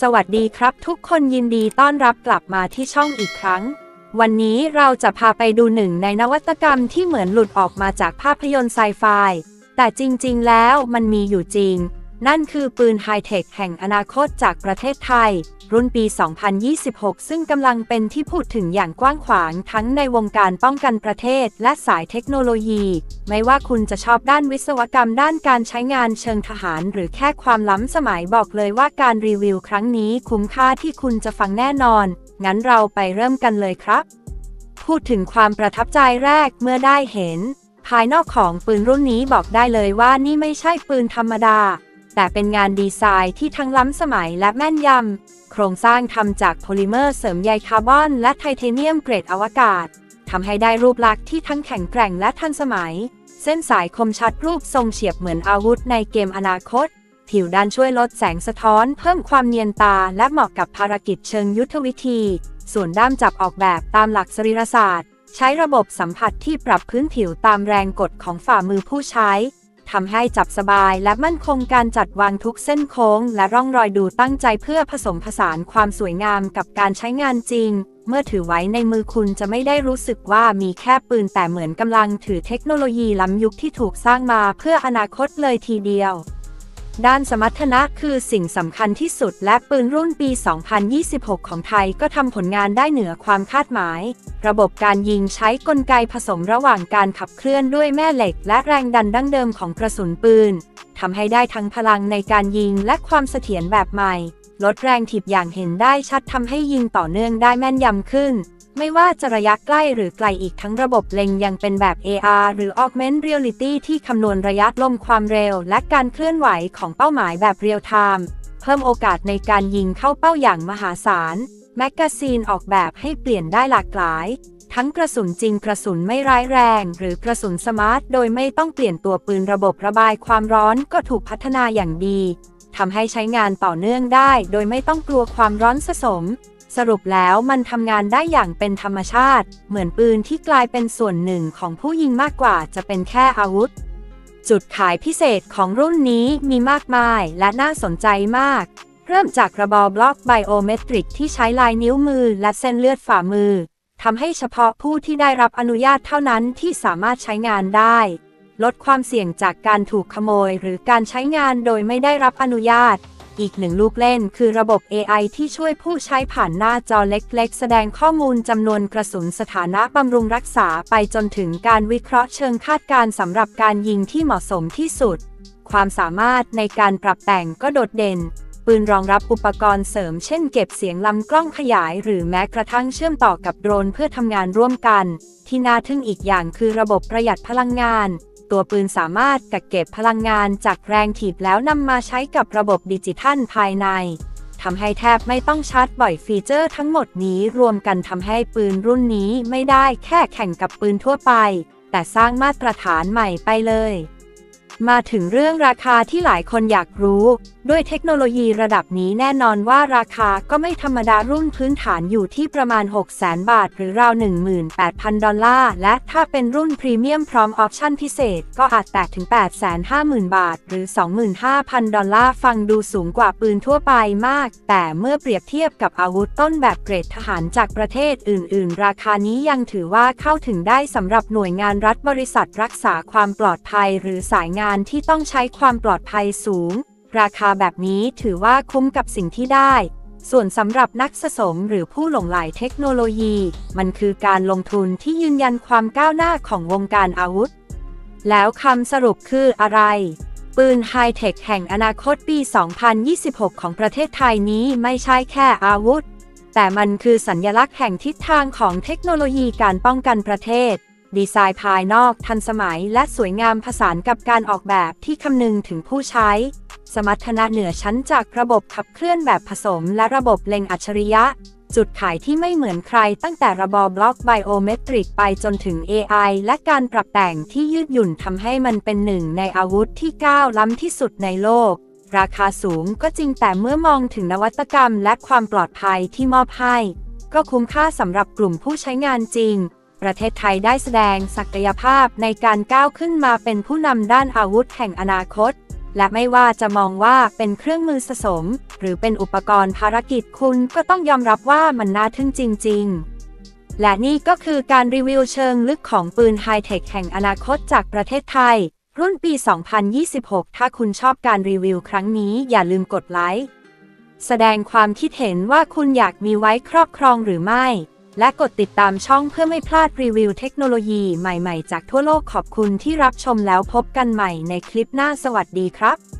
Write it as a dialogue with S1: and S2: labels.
S1: สวัสดีครับทุกคนยินดีต้อนรับกลับมาที่ช่องอีกครั้ง วันนี้เราจะพาไปดูหนึ่งในนวัตกรรมที่เหมือนหลุดออกมาจากภาพยนตร์ไซไฟแต่จริงๆ แล้วมันมีอยู่จริง นั่นคือปืนไฮเทคแห่งอนาคตจากประเทศไทย รุ่นปี 2026 ซึ่งกำลังเป็นที่พูดถึงอย่างกว้างขวางทั้งในวงการป้องกันประเทศและสายเทคโนโลยี ไม่ว่าคุณจะชอบด้านวิศวกรรมด้านการใช้งานเชิงทหาร หรือแค่ความล้ำสมัยบอกเลยว่าการรีวิวครั้งนี้คุ้มค่าที่คุณจะฟังแน่นอน งั้นเราไปเริ่มกันเลยครับ พูดถึงความประทับใจแรกเมื่อได้เห็น ภายนอกของปืนรุ่นนี้บอกได้เลยว่านี่ไม่ใช่ปืนธรรมดา แต่เป็นงานดีไซน์ที่ทั้งล้ำสมัยและแม่นยำ โครงสร้างทำจากโพลิเมอร์เสริมใยคาร์บอนและไทเทเนียมเกรดอวกาศทำให้ได้รูปลักษณ์ที่ทั้งแข็งแกร่งและทันสมัย เส้นสายคมชัดรูปทรงเฉียบเหมือนอาวุธในเกมอนาคต ผิวด้านช่วยลดแสงสะท้อน เพิ่มความเนียนตาและเหมาะกับภารกิจเชิงยุทธวิธี ส่วนด้ามจับออกแบบตามหลักสรีรศาสตร์ ใช้ระบบสัมผัสที่ปรับพื้นผิวตามแรงกดของฝ่ามือผู้ใช้ ทำให้จับสบายและมั่นคงการจัดวางทุกเส้นโค้ง และร่องรอยดูตั้งใจเพื่อผสมผสานความสวยงามกับการใช้งานจริง เมื่อถือไว้ในมือคุณจะไม่ได้รู้สึกว่ามีแค่ปืนแต่เหมือนกำลังถือเทคโนโลยีล้ำยุคที่ถูกสร้างมาเพื่ออนาคตเลยทีเดียว ด้านสมรรถนะคือสิ่งสำคัญที่สุดและปืนรุ่นปี 2026 ของไทยก็ทำผลงานได้เหนือความคาดหมาย ระบบการยิงใช้กลไกผสมระหว่างการขับเคลื่อนด้วยแม่เหล็ก และแรงดันดั้งเดิมของกระสุนปืนทำให้ได้ทั้งพลังในการยิงและความเสถียรแบบใหม่ ลดแรงถีบอย่างเห็นได้ชัดทำให้ยิงต่อเนื่องได้แม่นยำขึ้น ไม่ว่าจะระยะใกล้หรือไกลอีกทั้งระบบเล็งยังเป็นแบบ AR หรือ Augmented Reality ที่คำนวณระยะลมความเร็ว และการเคลื่อนไหวของเป้าหมายแบบเรียลไทม์เพิ่มโอกาสในการยิงเข้าเป้าอย่างมหาศาลแมกกาซีนออกแบบให้เปลี่ยนได้หลากหลาย ทั้งกระสุนจริงกระสุนไม่ร้ายแรง หรือกระสุนสมาร์ท โดยไม่ต้องเปลี่ยนตัวปืนระบบระบายความร้อนก็ถูกพัฒนาอย่างดี ทำให้ใช้งานต่อเนื่องได้ โดยไม่ต้องกลัวความร้อนสะสม สรุปแล้วมันทำงานได้อย่างเป็นธรรมชาติ เหมือนปืนที่กลายเป็นส่วนหนึ่งของผู้ยิงมากกว่าจะเป็นแค่อาวุธ จุดขายพิเศษของรุ่นนี้มีมากมายและน่าสนใจมาก เริ่มจากระบอบล็อกไบโอเมตริกที่ใช้ลายนิ้วมือและเส้นเลือดฝ่ามือทำให้เฉพาะผู้ที่ได้รับอนุญาตเท่านั้นที่สามารถใช้งานได้ ลดความเสี่ยงจากการถูกขโมย หรือการใช้งานโดยไม่ได้รับอนุญาต อีกหนึ่งลูกเล่นคือระบบ AI ที่ช่วยผู้ใช้ผ่านหน้าจอเล็ก ๆ แสดงข้อมูลจำนวนกระสุนสถานะบำรุงรักษาไปจนถึงการวิเคราะห์เชิงคาดการณ์สำหรับการยิงที่เหมาะสมที่สุด ความสามารถในการปรับแต่งก็โดดเด่นปืนรองรับอุปกรณ์เสริมเช่นเก็บเสียงลำกล้องขยาย หรือแม้กระทั่งเชื่อมต่อกับโดรนเพื่อทำงานร่วมกัน ที่น่าทึ่งอีกอย่างคือระบบประหยัดพลังงาน ตัวปืนสามารถกักเก็บพลังงานจากแรงถีบแล้วนำมาใช้กับระบบดิจิทัลภายในทำให้แทบไม่ต้องชาร์จบ่อยฟีเจอร์ทั้งหมดนี้รวมกันทำให้ปืนรุ่นนี้ไม่ได้แค่แข่งกับปืนทั่วไป แต่สร้างมาตรฐานใหม่ไปเลย มาถึงเรื่องราคาที่หลายคนอยากรู้ ด้วยเทคโนโลยีระดับนี้แน่นอนว่าราคาก็ไม่ธรรมดารุ่นพื้นฐานอยู่ที่ประมาณ 600,000บาท หรือราว 18,000 ดอลลาร์ และถ้าเป็นรุ่นพรีเมียมพร้อมออปชั่นพิเศษ ก็อาจแตะถึง 850,000 บาท หรือ 25,000 ดอลลาร์ ฟังดูสูงกว่าปืนทั่วไปมาก แต่เมื่อเปรียบเทียบกับอาวุธต้นแบบเกรดทหารจากประเทศอื่น ๆ ราคานี้ยังถือว่าเข้าถึงได้สำหรับหน่วยงานรัฐบริษัทรักษาความปลอดภัย หรือสายงานการที่ต้องใช้ความปลอดภัยสูง ราคาแบบนี้ถือว่าคุ้มกับสิ่งที่ได้ ส่วนสำหรับนักสะสมหรือผู้หลงใหลเทคโนโลยี มันคือการลงทุนที่ยืนยันความก้าวหน้าของวงการอาวุธ แล้วคำสรุปคืออะไรปืนไฮเทคแห่งอนาคตปี 2026 ของประเทศไทยนี้ไม่ใช่แค่อาวุธ แต่มันคือสัญญลักษณ์แห่งทิศทางของเทคโนโลยีการป้องกันประเทศ ดีไซน์ภายนอกทันสมัยและสวยงามผสานกับการออกแบบที่คำนึงถึงผู้ใช้ สมรรถนะเหนือชั้นจากระบบขับเคลื่อนแบบผสมและระบบเล็งอัจฉริยะ จุดขายที่ไม่เหมือนใครตั้งแต่ระบอบล็อกไบโอเมตริกไปจนถึง AI และการปรับแต่งที่ยืดหยุ่นทำให้มันเป็นหนึ่งในอาวุธที่ก้าวล้ำที่สุดในโลก ราคาสูงก็จริงแต่เมื่อมองถึงนวัตกรรมและความปลอดภัยที่มอบให้ ก็คุ้มค่าสำหรับกลุ่มผู้ใช้งานจริง ประเทศไทยได้แสดงศักยภาพในการก้าวขึ้นมาเป็นผู้นำด้านอาวุธแห่งอนาคต และไม่ว่าจะมองว่าเป็นเครื่องมือผสม หรือเป็นอุปกรณ์ภารกิจคุณก็ต้องยอมรับว่ามันน่าทึ่งจริง ๆ และนี่ก็คือการรีวิวเชิงลึกของปืนไฮเทคแห่งอนาคตจากประเทศไทย รุ่นปี 2026 ถ้าคุณชอบการรีวิวครั้งนี้อย่าลืมกดไลค์แสดงความคิดเห็นว่าคุณอยากมีไว้ครอบครองหรือไม่ และกดติดตามช่องเพื่อไม่พลาดรีวิวเทคโนโลยีใหม่ๆ จากทั่วโลกขอบคุณที่รับชมแล้วพบกันใหม่ในคลิปหน้าสวัสดีครับ